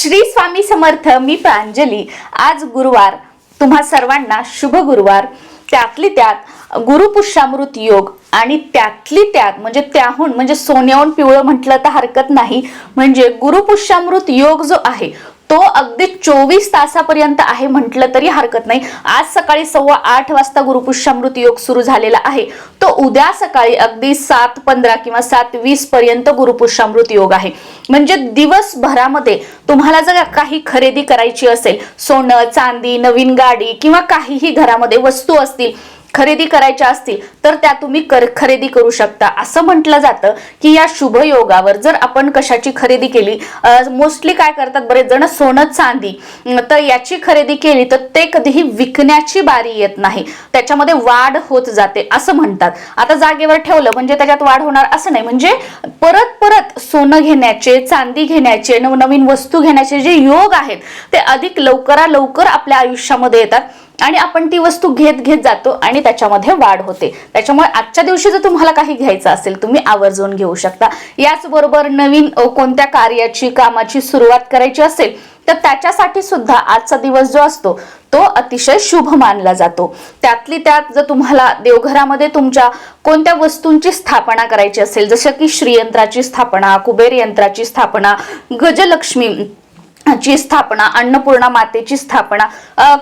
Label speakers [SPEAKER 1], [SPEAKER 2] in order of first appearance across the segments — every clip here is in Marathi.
[SPEAKER 1] श्री स्वामी समर्थ मी प्रांजली. आज गुरुवार. तुम्हा सर्वांना शुभ गुरुवार. त्यातली त्यात गुरुपुष्यामृत योग आणि त्यातली त्यात म्हणजे त्याहून म्हणजे सोन्याहून पिवळं म्हटलं तर हरकत नाही. म्हणजे गुरुपुष्यामृत योग जो आहे तो अगदी चोवीस तासापर्यंत आहे म्हटलं तरी हरकत नाही. आज सकाळी सव्वा आठ वाजता गुरुपुष्यामृत योग सुरू झालेला आहे. तो उद्या सकाळी अगदी सात पंधरा किंवा सात वीस पर्यंत गुरुपुष्यामृत योग आहे. म्हणजे दिवसभरामध्ये तुम्हाला जर काही खरेदी करायची असेल सोनं चांदी नवीन गाडी किंवा काहीही घरामध्ये वस्तू असतील खरेदी करायच्या असतील तर त्या तुम्ही कर खरेदी करू शकता. असं म्हटलं जातं की या शुभ योगावर जर आपण कशाची खरेदी केली मोस्टली काय करतात बरेच जण सोनं चांदी. तर याची खरेदी केली तर ते कधीही विकण्याची बारी येत नाही. त्याच्यामध्ये वाढ होत जाते असं म्हणतात. आता जागेवर ठेवलं म्हणजे त्याच्यात वाढ होणार असं नाही. म्हणजे परत परत सोनं घेण्याचे चांदी घेण्याचे नवनवीन वस्तू घेण्याचे जे योग आहेत ते अधिक लवकरा लवकर आपल्या आयुष्यामध्ये येतात. आणि आपण ती वस्तू घेत घेत जातो आणि त्याच्यामध्ये वाढ होते. त्याच्यामुळे आजच्या दिवशी जर तुम्हाला काही घ्यायचं असेल तुम्ही आवर्जून घेऊ शकता. याचबरोबर नवीन कोणत्या कार्याची कामाची सुरुवात करायची असेल तर त्याच्यासाठी सुद्धा आजचा दिवस जो असतो तो अतिशय शुभ मानला जातो. त्यातली त्यात जर तुम्हाला देवघरामध्ये तुमच्या कोणत्या वस्तूंची स्थापना करायची असेल जसं की श्रीयंत्राची स्थापना कुबेर यंत्राची स्थापना गजलक्ष्मी ची स्थापना अन्नपूर्णा मातेची स्थापना.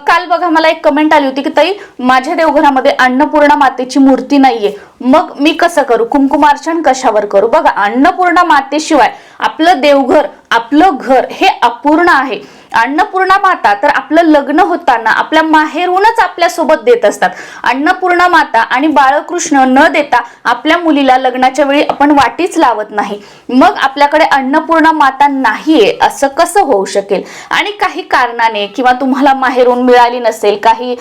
[SPEAKER 1] काल बघा मला एक कमेंट आली होती की ताई माझ्या देवघरामध्ये अन्नपूर्णा मातेची मूर्ती नाहीये. मग मी कसं करू? कुंकुमार्चन कशावर करू? बघा अन्नपूर्णा मातेशिवाय आपलं देवघर आपलं घर हे अपूर्ण आहे. अन्नपूर्णा माता तर आपलं लग्न होताना आपल्या माहेरूनच आपल्यासोबत देत असतात. अन्नपूर्णा माता आणि बाळकृष्ण न देता आपल्या मुलीला लग्नाच्या वेळी आपण वाटीच लावत नाही. मग आपल्याकडे अन्नपूर्णा माता नाहीये असं कसं होऊ शकेल? आणि काही कारणाने किंवा तुम्हाला माहेरून मिळाली नसेल काही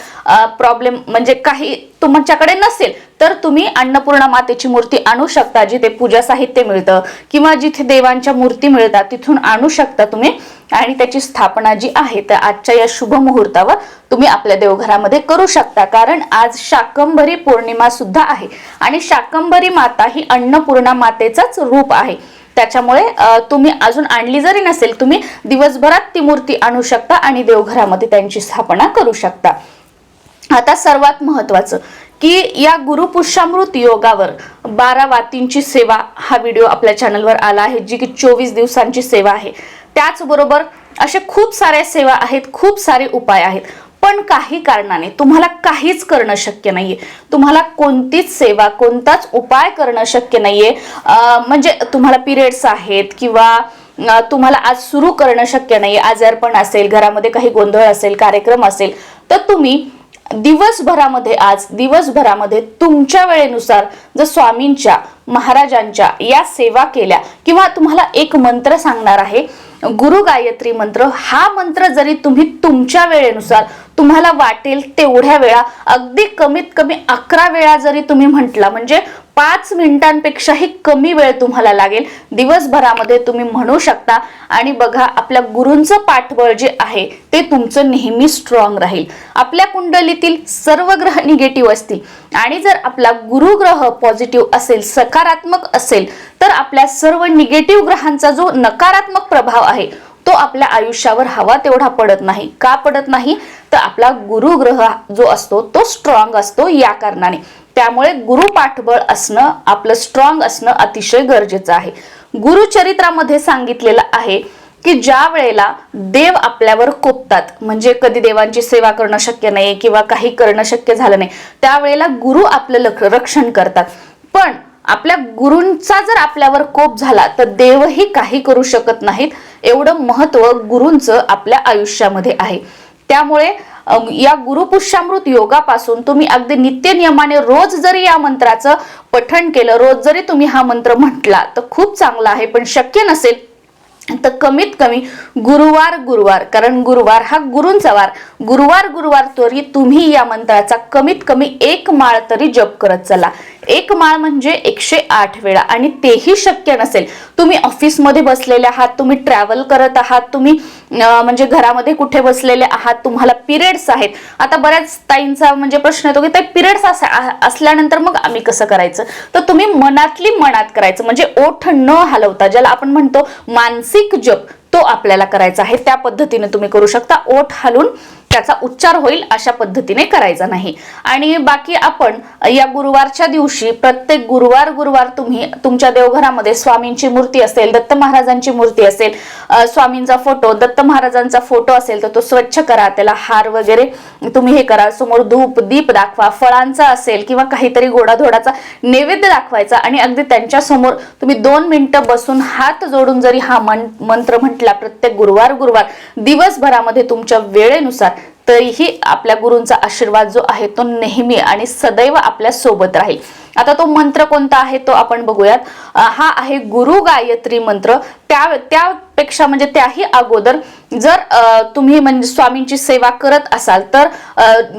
[SPEAKER 1] प्रॉब्लेम म्हणजे काही तुमच्याकडे नसेल तर तुम्ही अन्नपूर्णा मातेची मूर्ती आणू शकता जिथे पूजा साहित्य मिळतं किंवा जिथे देवांच्या मूर्ती मिळतात तिथून आणू शकता तुम्ही. आणि त्याची स्थापना जी आहे तर आजच्या या शुभ मुहूर्तावर तुम्ही आपल्या देवघरामध्ये करू शकता. कारण आज शाकंभरी पौर्णिमा सुद्धा आहे आणि शाकंभरी माता ही अन्नपूर्णा मातेचाच रूप आहे. त्याच्यामुळे तुम्ही अजून आणली जरी नसेल तुम्ही दिवसभरात ती मूर्ती आणू शकता आणि देवघरामध्ये त्यांची स्थापना करू शकता. आता सर्वात महत्वाचं की या गुरुपुष्यामृत योगावर बारा वातींची सेवा हा व्हिडिओ आपल्या चॅनलवर आला आहे जी की चोवीस दिवसांची सेवा आहे. त्याचबरोबर असे खूप साऱ्या सेवा आहेत खूप सारे उपाय आहेत. पण काही कारणाने तुम्हाला काहीच करणं शक्य नाहीये. तुम्हाला कोणतीच सेवा कोणताच उपाय करणं शक्य नाहीये. म्हणजे तुम्हाला पिरियड्स आहेत किंवा तुम्हाला आज सुरू करणं शक्य नाही आजारपण असेल घरामध्ये काही गोंधळ असेल कार्यक्रम असेल तर तुम्ही दिवसभरामध्ये आज दिवसभरामध्ये तुमच्या वेळेनुसार जर स्वामींच्या महाराजांच्या या सेवा केल्या किंवा तुम्हाला एक मंत्र सांगणार आहे गुरु गायत्री मंत्र हा मंत्र जरी तुम्ही तुमच्या वेळेनुसार तुम्हाला वाटेल तेवढ्या वेळा अगदी कमीत कमी अकरा वेळा जरी तुम्ही म्हटला म्हणजे पाच मिनिटांपेक्षाही कमी वेळ तुम्हाला लागेल. दिवसभरामध्ये तुम्ही म्हणू शकता. आणि बघा आपल्या गुरूंचं पाठबळ जे आहे ते तुमचं नेहमी स्ट्रॉंग राहील. आपल्या कुंडलीतील सर्व ग्रह निगेटिव्ह असतील. आणि जर आपला गुरुग्रह पॉझिटिव्ह असेल सकारात्मक असेल तर आपल्या सर्व निगेटिव्ह ग्रहांचा जो नकारात्मक प्रभाव आहे तो आपल्या आयुष्यावर हवा तेवढा पडत नाही. का पडत नाही? तर आपला गुरुग्रह जो असतो तो स्ट्रॉंग असतो या कारणाने. त्यामुळे गुरु पाठबळ असणं आपलं स्ट्रॉंग असणं अतिशय गरजेचं आहे. गुरुचरित्रामध्ये सांगितलेलं आहे की ज्या वेळेला देव आपल्यावर कोपतात म्हणजे कधी देवांची सेवा करणं शक्य नाही किंवा काही करणं शक्य झालं नाही त्यावेळेला गुरु आपलं लक- रक्षण करतात. पण आपल्या गुरूंचा जर आपल्यावर कोप झाला तर देवही काही करू शकत नाहीत. एवढं महत्त्व गुरूंचं आपल्या आयुष्यामध्ये आहे. त्यामुळे या गुरुपुष्यामृत योगापासून तुम्ही अगदी नित्य नियमाने रोज जरी या मंत्राचं पठण केलं रोज जरी तुम्ही हा मंत्र म्हटला तर खूप चांगला आहे. पण शक्य नसेल तर कमीत कमी गुरुवार गुरुवार. कारण गुरुवार हा गुरूंचा वार. गुरुवार गुरुवार तरी तुम्ही या मंत्राचा कमीत कमी एक माळ तरी जप करत चला. एक माळ म्हणजे एकशे आठ वेळा आणि तेही शक्य नसेल. तुम्ही ऑफिसमध्ये बसलेले आहात तुम्ही ट्रॅव्हल करत आहात तुम्ही म्हणजे घरामध्ये कुठे बसलेले आहात तुम्हाला पिरियड्स आहेत. आता बऱ्याच ताईंचा म्हणजे प्रश्न येतो की ते पिरियड्स असल्यानंतर मग आम्ही कसं करायचं? तर तुम्ही मनातली मनात करायचं. म्हणजे ओठ न हलवता ज्याला आपण म्हणतो मानसिक जप तो आपल्याला करायचा आहे. त्या पद्धतीने तुम्ही करू शकता. ओठ हलून त्याचा उच्चार होईल अशा पद्धतीने करायचा नाही. आणि बाकी आपण या गुरुवारच्या दिवशी प्रत्येक गुरुवार गुरुवार तुम्ही तुमच्या देवघरामध्ये स्वामींची मूर्ती असेल दत्त महाराजांची मूर्ती असेल स्वामींचा फोटो दत्त महाराजांचा फोटो असेल तर तो स्वच्छ करा. त्याला हार वगैरे तुम्ही हे करा. समोर धूप दीप दाखवा. फळांचा असेल किंवा काहीतरी गोडाधोडाचा नैवेद्य दाखवायचा आणि अगदी त्यांच्यासमोर तुम्ही दोन मिनिटं बसून हात जोडून जरी हा मंत्र म्हटला प्रत्येक गुरुवार गुरुवार दिवसभरामध्ये तुमच्या वेळेनुसार तरीही आपल्या गुरूंचा आशीर्वाद जो आहे तो नेहमी आणि सदैव आपल्यासोबत राहील. आता तो मंत्र कोणता आहे तो आपण बघूयात. हा आहे गुरु गायत्री मंत्र. त्या त्यापेक्षा म्हणजे त्याही अगोदर जर तुम्ही म्हणजे स्वामींची सेवा करत असाल तर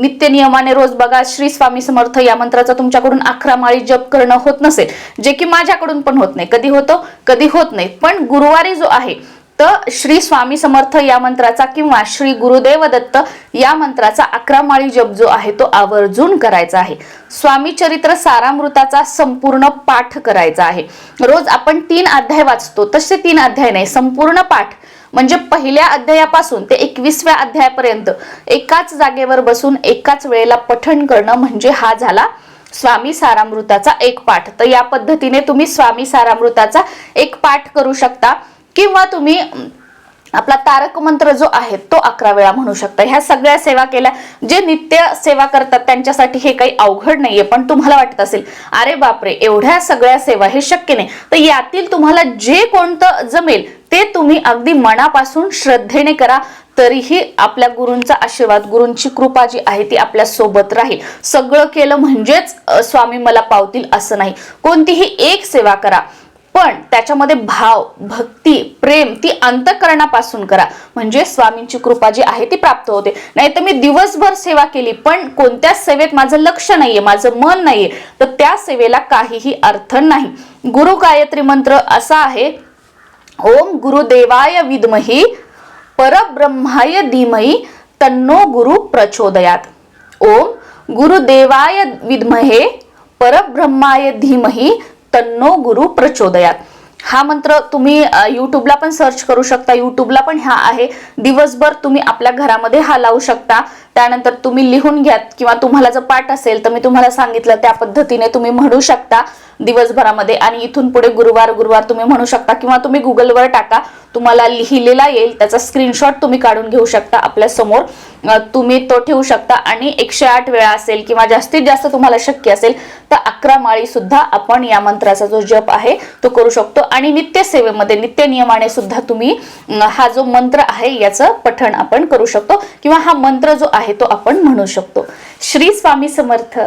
[SPEAKER 1] नित्य नियमाने रोज बघा श्री स्वामी समर्थ या मंत्राचा तुमच्याकडून अकरा माळी जप करणं होत नसेल. जे की माझ्याकडून पण होत नाही. कधी होतो? कधी होत नाही. पण गुरुवारी जो आहे तर श्री स्वामी समर्थ या मंत्राचा किंवा श्री गुरुदेव दत्त या मंत्राचा अकरा माळी जप जो आहे तो आवर्जून करायचा आहे. स्वामी चरित्र सारामृताचा संपूर्ण पाठ करायचा आहे. रोज आपण तीन अध्याय वाचतो. तसे तीन अध्याय नाही संपूर्ण पाठ. म्हणजे पहिल्या अध्यायापासून ते एकवीसव्या अध्यायापर्यंत एकाच जागेवर बसून एकाच वेळेला पठण करणं म्हणजे हा झाला स्वामी सारामृताचा एक पाठ. तर या पद्धतीने तुम्ही स्वामी सारामृताचा एक पाठ करू शकता. किंवा तुम्ही आपला तारक मंत्र जो आहे तो अकरा वेळा म्हणू शकता. ह्या सगळ्या सेवा केल्या जे नित्य सेवा करतात त्यांच्यासाठी हे काही अवघड नाहीये पण तुम्हाला वाटत असेल अरे बापरे एवढ्या सगळ्या सेवा हे शक्य नाही. तर यातील तुम्हाला जे कोणतं जमेल ते तुम्ही अगदी मनापासून श्रद्धेने करा तरीही आपल्या गुरूंचा आशीर्वाद गुरूंची कृपा जी आहे ती आपल्यासोबत राहील. सगळं केलं म्हणजेच स्वामी मला पावतील असं नाही. कोणतीही एक सेवा करा. पण त्याच्यामध्ये भाव भक्ती प्रेम ती अंतकरणापासून करा. म्हणजे स्वामींची कृपा जी आहे ती प्राप्त होते. नाही तर मी दिवसभर सेवा केली पण कोणत्या सेवेत माझं लक्ष नाहीये माझं मन नाहीये तर त्या सेवेला काहीही अर्थ नाही. गुरु गायत्री मंत्र असा आहे ओम गुरुदेवाय विद्मही परब्रह्माय धीमही तन्नो गुरु प्रचोदयात. ओम गुरुदेवाय विद्महे परब्रह्माय धीमही तन्नो गुरु प्रचोदयात. हा मंत्र तुम्ही युट्यूबला पण सर्च करू शकता. युट्यूबला पण हा आहे. दिवसभर तुम्ही आपल्या घरामध्ये हा लावू शकता. त्यानंतर तुम्ही लिहून घ्यात किंवा तुम्हाला जर पाठ असेल तर मी तुम्हाला सांगितलं त्या पद्धतीने तुम्ही म्हणू शकता दिवसभरामध्ये. आणि इथून पुढे गुरुवार गुरुवार तुम्ही म्हणू शकता किंवा तुम्ही गुगलवर टाका. तुम्हाला लिहिलेला येईल. त्याचा स्क्रीनशॉट तुम्ही काढून घेऊ शकता आपल्यासमोर. तुम्ही तो ठेवू शकता. आणि एकशे आठ वेळा असेल किंवा जास्तीत जास्त तुम्हाला शक्य असेल तर अकरा माळी सुद्धा आपण या मंत्राचा जो जप आहे तो करू शकतो. आणि नित्य सेवेमध्ये नित्य नियमाने सुद्धा तुम्ही हा जो मंत्र आहे याचं पठण आपण करू शकतो. किंवा हा मंत्र जो आहे आहे तो आपण म्हणू शकतो. श्री स्वामी समर्थ.